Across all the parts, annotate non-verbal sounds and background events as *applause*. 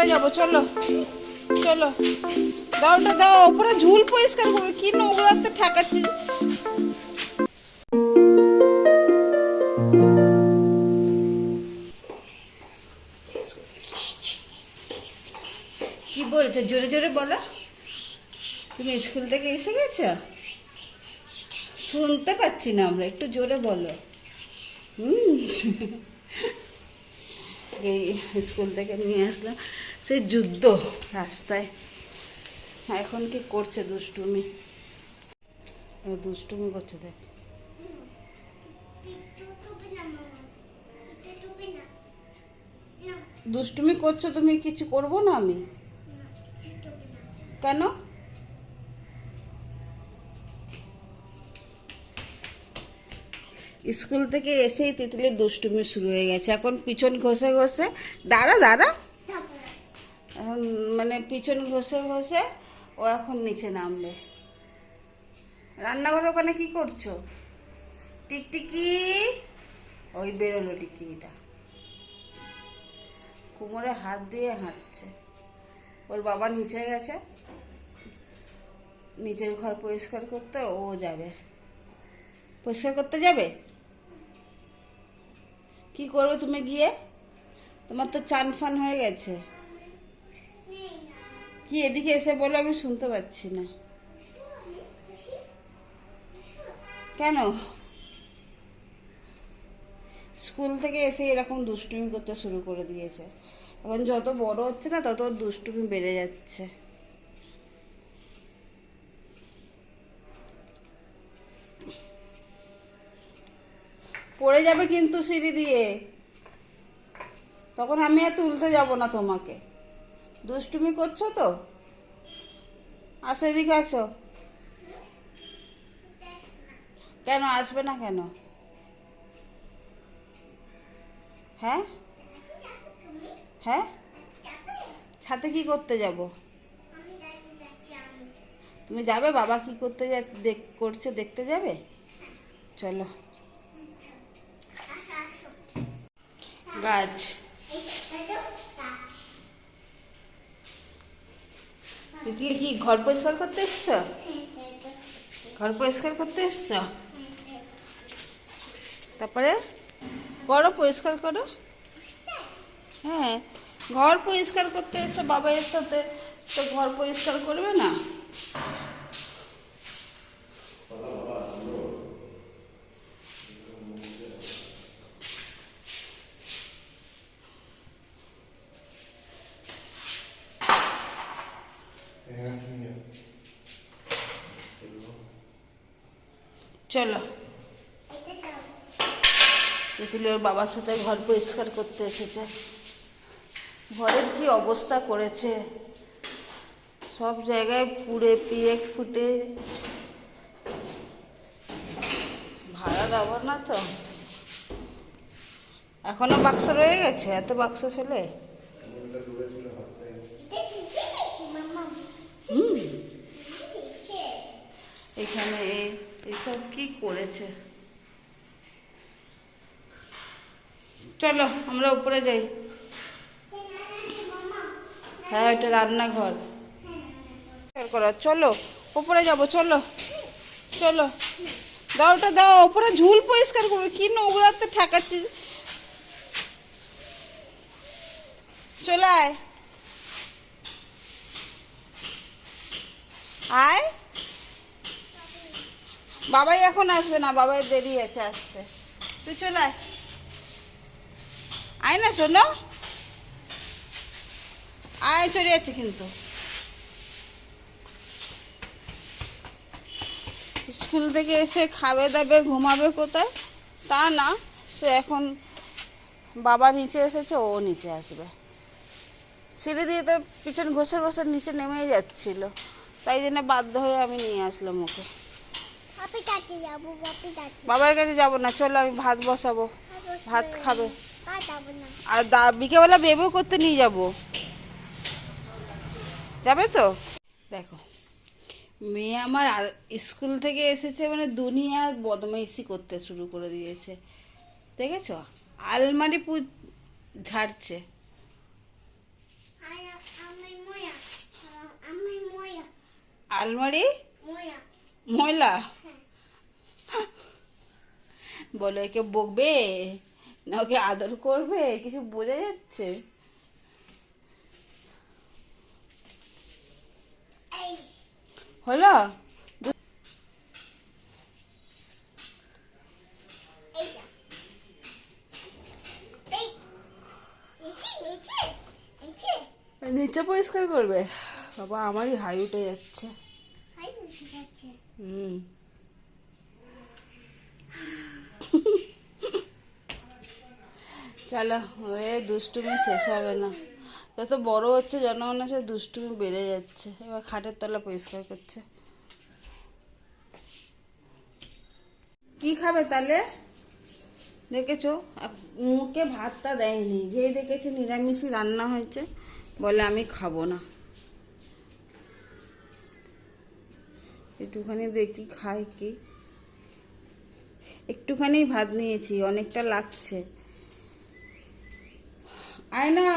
উপরে যাব, চলো। চলো। দাও ওটা, দাও, উপরে ঝুল পরিষ্কার করবে, কি নোংরাতে ঠেকাচ্ছি। কি বলছো, জোরে জোরে বলো। তুমি স্কুল থেকে এসে গেছো? শুনতে পাচ্ছি না আমরা, একটু জোরে বলো। হুম। এই স্কুল থেকে নিয়ে আসলাম। সেই যুদ্ধ। রাস্তায়। এখন কি করছে দুষ্টুমি? দুষ্টুমি করছে, দেখ। দুষ্টুমি করছ তুমি, কিছু করব না আমি? কেন? স্কুল থেকে এসেই তিতলির দুষ্টুমি শুরু হয়ে গেছে। এখন পিছন ঘষে ঘষে দাঁড়া দাঁড়া। এখন মানে পিছন ঘষে ঘষে ও এখন নিচে নামবে। রান্নাঘরে ওখানে কি করছ? টিকটিকি? ওই বেরোলো টিকটিকিটা। কোমরে হাত দিয়ে হাঁটছে। ওর বাবা নিচে গেছে। নিচের ঘর পরিষ্কার করতে ও যাবে। পরিষ্কার করতে যাবে? কি করবে তুমি গিয়ে? তোমার তো চান ফান হয়ে গেছে। কি এদিকে এসে বলো, আমি শুনতে পাচ্ছি না। কেন? স্কুল থেকে এসে এরকম দুষ্টুমি করতে শুরু করে দিয়েছে। এখন যত বড় হচ্ছে না, তত দুষ্টুমি বেড়ে যাচ্ছে। পড়ে যাবে কিন্তু সিঁড়ি দিয়ে। তখন আমি আর তুলতে যাব না তোমাকে। দুষ্টুমি করছ তো? আসো এদিকে আসো। কেন আসবে না কেন? হ্যাঁ? হ্যাঁ? ছাতে কি করতে যাব? তুমি যাবে? বাবা কি করতে যা দেখ করছে দেখতে যাবে? চলো। গাছ। তিতলি কি ঘর পরিষ্কার করতে এসছো? ঘর পরিষ্কার করতে এসছো? তারপরে করো, পরিষ্কার করো। হ্যাঁ ঘর পরিষ্কার করতে এসো বাবা এর সাথে। তো ঘর পরিষ্কার করবে না? চলো। তিতলি ওর বাবার সাথে ঘর পরিষ্কার করতে এসেছে। ঘরের কি অবস্থা করেছে? সব জায়গায় পুড়ে, পিয়ে, ফুটে। ভাড়া দেবো না তো। এখনও বাক্স রয়ে গেছে? এত বাক্স ফেলে? এখানে এই- এইসব কি করেছে? চলো, আমরা উপরে যাই। হ্যাঁ এটা রান্নাঘর। চলো, উপরে যাব, চলো চলো। দাও, ওটা দাও, উপরে ঝুল পরিষ্কার করবে কি নোংরাতে ঠেকাচ্ছি। চলে আয়। আয়। বাবাই এখন আসবে না, বাবাই দেরি আছে আসতে। তুই চলে আয়। না, শোনো। আয়, চলে যাচ্ছে কিন্তু। স্কুল থেকে এসে খাবে দাবে, ঘুমাবে কোথায়? তা না, সে এখন বাবা নিচে এসেছে, ও নিচে আসবে। সিঁড়ি দিয়ে তো পিছন ঘষে ঘষে নিচে নেমেই যাচ্ছিল। তাই জন্য বাধ্য হয়ে আমি নিয়ে আসলাম ওকে। বাবার কাছে যাব না চলো আমি ভাত বসাবো। ভাত খাবে। আর বিকেবেলা বেবু করতে নিয়ে যাব। যাবে তো? দেখো মেয়ে আমার আর স্কুল থেকে এসেছে মানে দুনিয়া বদমাইশি করতে শুরু করে দিয়েছে। দেখেছ? আলমারি পু ঝাড়ছে। আলমারি? ময়লা? বলো একে বকবে? না ওকে আদর করবে? কিছু বোঝা যাচ্ছে? হলো? নিচে পরিষ্কার করবে? বাবা আমারই হাই উঠে যাচ্ছে। হুম। চলো ওয়ে দুষ্টুমি শেষ হবে না। যত বড় হচ্ছে জনগণের সাথে দুষ্টুমি বেড়ে যাচ্ছে। এবার খাটের তলা পরিষ্কার করছে। কি খাবে তাহলে? দেখেছ? মুখে ভাতটা দেয়নি। যেই দেখেছে নিরামিষই রান্না হয়েছে, বলে আমি খাব না। একটুখানি দেখি খাই কি। একটুখানি ভাত নিয়েছি, অনেকটা লাগছে। আয়না।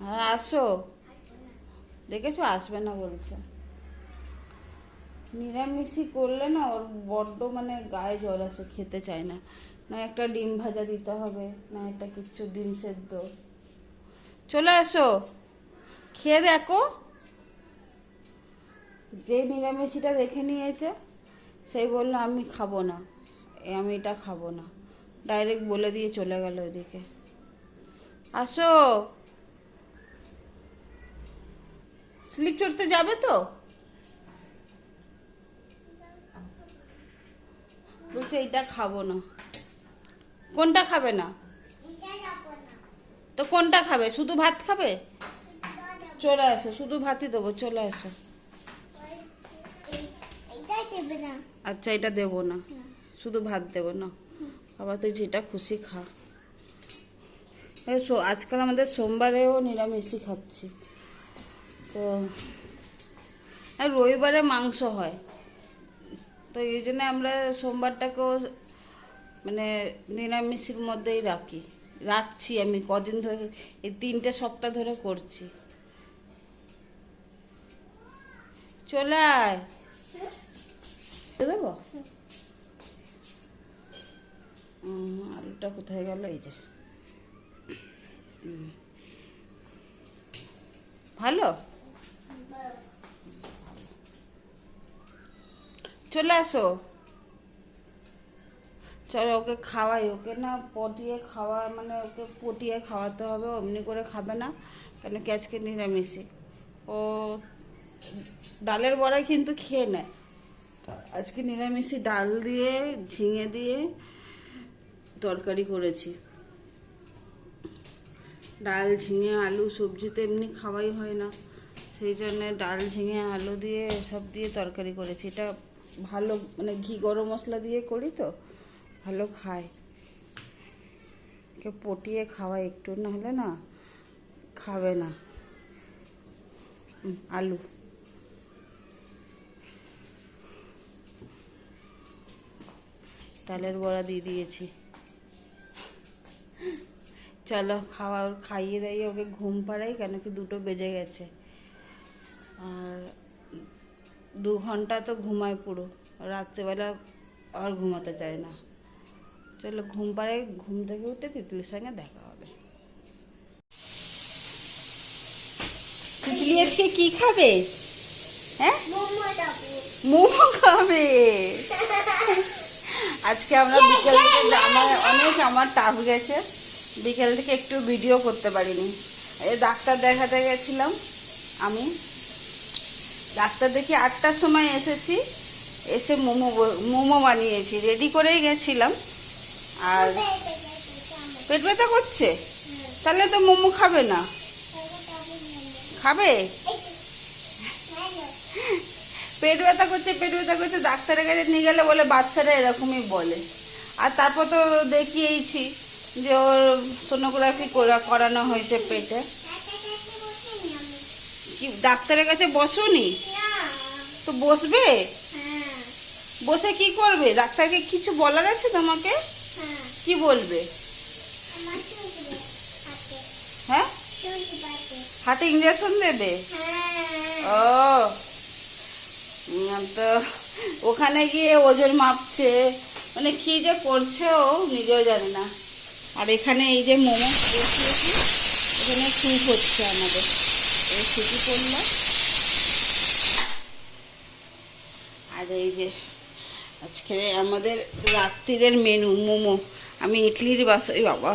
হ্যাঁ আসো। দেখেছ? আসবে না বলছে। নিরামিষই করলে না ওর বড্ড মানে গায়ে জ্বর আসে খেতে চায় না। না একটা ডিম ভাজা দিতে হবে না একটা কিচ্ছু ডিম সেদ্ধ। চলে আসো। খেয়ে দেখো। যে নিরামিষিটা দেখে নিয়েছে সেই বলল আমি খাব না। আমি এটা খাব না। ডাইরেক্ট বলে দিয়ে চলে গেল ওদিকে। আসো। স্লিপ চড়তে যাবে তো? বলছে, এইটা খাব না। কোনটা খাবে না? তো কোনটা খাবে? শুধু ভাত খাবে? চলে আসো, শুধু ভাতই দেবো, চলে আসো। আচ্ছা এটা দেবো না। শুধু ভাত দেবো না। বাবা, তুই যেটা খুশি খা। আজকাল আমাদের সোমবারেও নিরামিষই খাচ্ছি। তো আর রবিবারে মাংস হয়। তো এই জন্য আমরা সোমবারটাকেও মানে নিরামিষের মধ্যেই রাখি। রাখছি আমি কদিন ধরে এই তিনটে সপ্তাহ ধরে করছি। চলে আয়। দেবো? আলুটা কোথায় গেল? এই যে। ভালো? চলে আসো। চলো, ওকে খাওয়াই। ওকে না পটিয়ে খাওয়া মানে ওকে পটিয়ে খাওয়াতে হবে, অমনি করে খাবে না, কেন কি আজকে নিরামিষই। ও ডালের বড়া কিন্তু খেয়ে নেয়। আজকে নিরামিষই ডাল দিয়ে, ঝিঙে দিয়ে তরকারি করেছি। ডাল, ঝিঙে, আলু, সবজি তো এমনি খাওয়াই হয় না। সেই জন্যে ডাল, ঝিঙে, আলু দিয়ে সব দিয়ে তরকারি করেছি। এটা ভালো মানে ঘি, গরম মশলা দিয়ে করি তো, ভালো খায়। পটিয়ে খাওয়াই একটু না হলে না খাবে না। আলু। ডালের বড়া দিয়ে দিয়েছি। চলো খাওয়া খাইয়ে দাইয়ে ওকে ঘুম পাড়াই কেন কি দুটো বেজে গেছে। আর দু ঘণ্টা তো ঘুমায় পুরো রাত্রেবেলা আর ঘুমাতে চায় না। চলো ঘুম পাড়াই ঘুম থেকে উঠে তিতলির সঙ্গে দেখা হবে। তিতলি আজকে কি খাবে? হ্যাঁ? মোমো খাবে। *laughs* আজকে আমরা বিকেল আমার অনেক আমার টাফ গেছে। বিকেল থেকে একটু ভিডিও করতে পারিনি। ডাক্তার দেখাতে গেছিলাম আমি। ডাক্তার দেখি আটটার সময় এসেছি, এসে মোমো মোমো বানিয়েছি রেডি করেই গেছিলাম। আর পেট ব্যথা করছে? তাহলে তো মোমো খাবে না। খাবে? পেট ব্যথা করছে, পেট ব্যথা করছে, ডাক্তারের কাছে নিয়ে গেলে বলে, বাচ্চারা এরকমই বলে। আর তারপর তো দেখিয়েইছি। যে ওর সোনোগ্রাফি করানো হয়েছে পেটে। কি, ডাক্তারের কাছে বসোনি? তো বসবে? বসে কি করবে? ডাক্তারকে কিছু বলার আছে তোমাকে? কি বলবে? হ্যাঁ? হাতে ইঞ্জেকশন দেবে? ও। তো ওখানে গিয়ে ওজন মাপছে। মানে কি যে করছে ও, নিজেও জানে না। আর এখানে এই যে মোমো বসিয়েছি, এখানে স্যুপ হচ্ছে আমাদের। এই ছুটি পড়ল আর এই যে আজকে আমাদের রাত্রিরের মেনু, মোমো। আমি ইডলির বাস এই বাবা।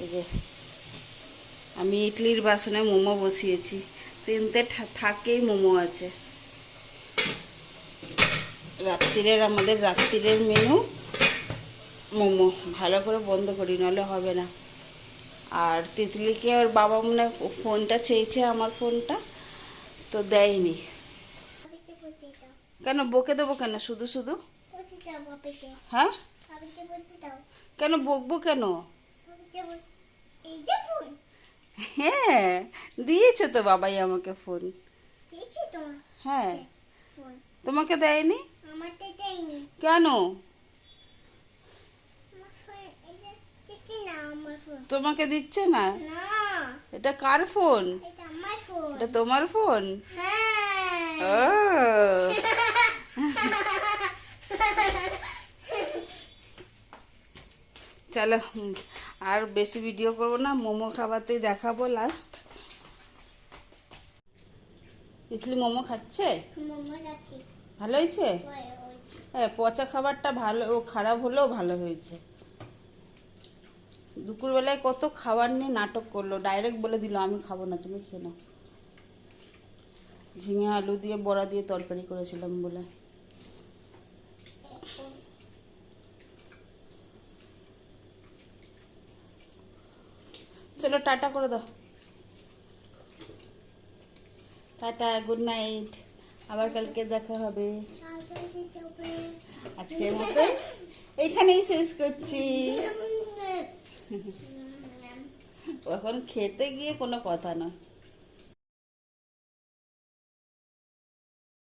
এই যে আমি ইডলির বাসনে মোমো বসিয়েছি। তিনটে থাকেই মোমো আছে। রাত্রিরের আমাদের রাত্রিরের মেনু মোমো। ভালো করে বন্ধ করি নাহলে হবে না। আর তিতলিকে ওর বাবা মনে ফোনটা চেয়েছে আমার ফোনটা, তো দেয়নি। কেন, বকে দেবো কেন? শুধু শুধু? হ্যাঁ? কেন, বকবো কেন? হ্যাঁ দিয়েছে তো বাবাই আমাকে ফোন হ্যাঁ। তোমাকে দেয়নি? কেন? তোমাকে দিচ্ছে না? এটা কার ফোন এটা তোমার ফোন হ্যাঁ। ও। *laughs* চলো আর বেশি ভিডিও করব না মোমো খাবাতেই দেখাবো লাস্ট ইডলি মোমো খাচ্ছে? ভালো হয়েছে? হ্যাঁ পচা খাবারটা ভালো ও খারাপ হলেও ভালো হয়েছে। দুপুরবেলায় কত খাবার নিয়ে নাটক করল ডাইরেক্ট বলে দিল আমি খাব না তুমি খেয়ে নাও। ঝিঙে আলু দিয়ে বড়া দিয়ে তরকারি করেছিলাম বলে। চলো, টাটা করে দাও। টাটা গুড নাইট আবার কালকে দেখা হবে। আজকের মতো এইখানেই শেষ করছি। এখন খেতে গিয়ে কোনো কথা নয়।